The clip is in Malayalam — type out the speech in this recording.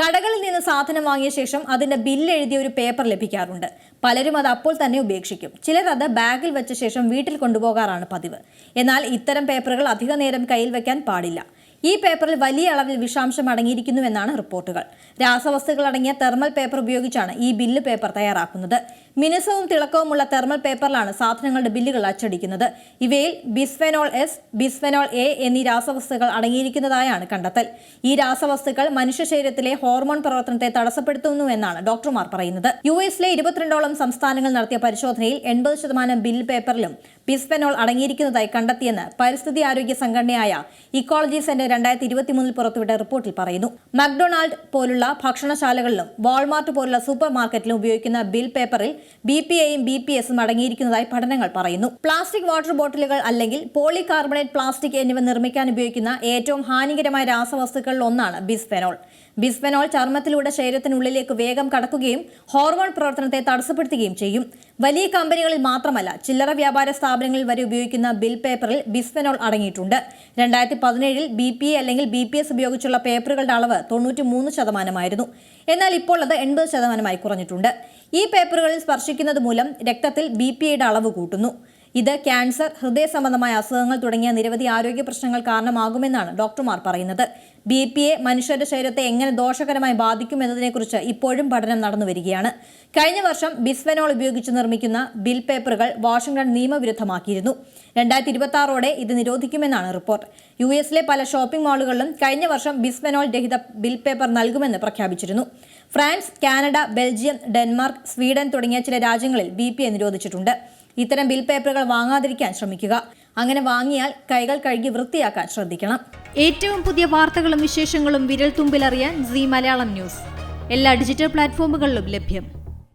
കടകളിൽ നിന്ന് സാധനം വാങ്ങിയ ശേഷം അതിന്റെ ബില്ല് എഴുതിയ ഒരു പേപ്പർ ലഭിക്കാറുണ്ട്. പലരും അത് അപ്പോൾ തന്നെ ഉപേക്ഷിക്കും. ചിലർ അത് ബാഗിൽ വെച്ച ശേഷം വീട്ടിൽ കൊണ്ടുപോകാറാണ് പതിവ്. എന്നാൽ ഇത്തരം പേപ്പറുകൾ അധിക നേരം കയ്യിൽ വെക്കാൻ പാടില്ല. ഈ പേപ്പറിൽ വലിയ അളവിൽ വിഷാംശം അടങ്ങിയിരിക്കുന്നുവെന്നാണ് റിപ്പോർട്ടുകൾ. രാസവസ്തുക്കൾ അടങ്ങിയ തെർമൽ പേപ്പർ ഉപയോഗിച്ചാണ് ഈ ബില്ല് പേപ്പർ തയ്യാറാക്കുന്നത്. മിനുസവും തിളക്കവുമുള്ള തെർമൽ പേപ്പറിലാണ് സാധനങ്ങളുടെ ബില്ലുകൾ അച്ചടിക്കുന്നത്. ഇവയിൽ ബിസ്ഫെനോൾ എസ് ബിസ്ഫെനോൾ എ എന്നീ രാസവസ്തുക്കൾ അടങ്ങിയിരിക്കുന്നതായാണ് കണ്ടെത്തൽ. ഈ രാസവസ്തുക്കൾ മനുഷ്യ ശരീരത്തിലെ ഹോർമോൺ പ്രവർത്തനത്തെ തടസ്സപ്പെടുത്തുന്നു എന്നാണ് ഡോക്ടർമാർ പറയുന്നത്. യു എസിലെ ഇരുപത്തിരണ്ടോളം സംസ്ഥാനങ്ങൾ നടത്തിയ പരിശോധനയിൽ എൺപത് ശതമാനം ബില്ല് പേപ്പറിലും ബിസ്ഫെനോൾ അടങ്ങിയിരിക്കുന്നതായി കണ്ടെത്തിയെന്ന് പരിസ്ഥിതി ആരോഗ്യ സംഘടനയായ ഇക്കോളജി സെന്റർ രണ്ടായിരത്തി ഇരുപത്തി മൂന്നിൽ പുറത്തുവിട്ട റിപ്പോർട്ടിൽ പറയുന്നു. മക്ഡൊണാൾഡ് പോലുള്ള ഭക്ഷണശാലകളിലും വാൾമാർട്ട് പോലുള്ള സൂപ്പർ മാർക്കറ്റിലും ഉപയോഗിക്കുന്ന ബിൽ പേപ്പറിൽ ബി പി എയും ബി പി എസും അടങ്ങിയിരിക്കുന്നതായി പഠനങ്ങൾ പറയുന്നു. പ്ലാസ്റ്റിക് വാട്ടർ ബോട്ടിലുകൾ അല്ലെങ്കിൽ പോളി കാർബണേറ്റ് പ്ലാസ്റ്റിക് എന്നിവ നിർമ്മിക്കാൻ ഉപയോഗിക്കുന്ന ഏറ്റവും ഹാനികരമായ രാസവസ്തുക്കളിൽ ഒന്നാണ് ബിസ്ഫെനോൾ. ബിസ്ഫെനോൾ ചർമ്മത്തിലൂടെ ശരീരത്തിനുള്ളിലേക്ക് വേഗം കടക്കുകയും ഹോർമോൺ പ്രവർത്തനത്തെ തടസ്സപ്പെടുത്തുകയും ചെയ്യും. വലിയ കമ്പനികളിൽ മാത്രമല്ല ചില്ലറ വ്യാപാര സ്ഥാപനങ്ങളിൽ വരെ ഉപയോഗിക്കുന്ന ബിൽ പേപ്പറിൽ ബിസ്ഫെനോൾ അടങ്ങിയിട്ടുണ്ട്. രണ്ടായിരത്തി പതിനേഴിൽ ബി പി അല്ലെങ്കിൽ ബി പി എസ് ഉപയോഗിച്ചുള്ള പേപ്പറുകളുടെ അളവ് തൊണ്ണൂറ്റി മൂന്ന് ശതമാനമായിരുന്നു. എന്നാൽ ഇപ്പോൾ അത് എൺപത് ശതമാനമായി കുറഞ്ഞിട്ടുണ്ട്. ഈ പേപ്പറുകളിൽ സ്പർശിക്കുന്നത് മൂലം രക്തത്തിൽ ബി പി അളവ് കൂട്ടുന്നു. ഇത് ക്യാൻസർ ഹൃദയ സംബന്ധമായ അസുഖങ്ങൾ തുടങ്ങിയ നിരവധി ആരോഗ്യ പ്രശ്നങ്ങൾ കാരണമാകുമെന്നാണ് ഡോക്ടർമാർ പറയുന്നത്. ബി പി എ മനുഷ്യരുടെ ശരീരത്തെ എങ്ങനെ ദോഷകരമായി ബാധിക്കും എന്നതിനെക്കുറിച്ച് ഇപ്പോഴും പഠനം നടന്നു വരികയാണ്. കഴിഞ്ഞ വർഷം ബിസ്ഫെനോൾ ഉപയോഗിച്ച് നിർമ്മിക്കുന്ന ബിൽ പേപ്പറുകൾ വാഷിംഗ്ടൺ നിയമവിരുദ്ധമാക്കിയിരുന്നു. രണ്ടായിരത്തി ഇരുപത്തി ആറോടെ ഇത് നിരോധിക്കുമെന്നാണ് റിപ്പോർട്ട്. യു എസിലെ പല ഷോപ്പിംഗ് മാളുകളിലും കഴിഞ്ഞ വർഷം ബിസ്ഫെനോൾ രഹിത ബിൽ പേപ്പർ നൽകുമെന്ന് പ്രഖ്യാപിച്ചിരുന്നു. France Canada Belgium Denmark Sweden തുടങ്ങിയ ചില രാജ്യങ്ങളിൽ ബി നിരോധിച്ചിട്ടുണ്ട്. ഇത്തരം ബിൽ പേപ്പറുകൾ വാങ്ങാതിരിക്കാൻ ശ്രമിക്കുക. അങ്ങനെ വാങ്ങിയാൽ കൈകൾ കഴുകി വൃത്തിയാക്കാൻ ശ്രദ്ധിക്കണം. ഏറ്റവും പുതിയ വാർത്തകളും വിശേഷങ്ങളും വിരൽ തുമ്പിലറിയാൻ സി മലയാളം ന്യൂസ്. എല്ലാ ഡിജിറ്റൽ പ്ലാറ്റ്ഫോമുകളിലും ലഭ്യം.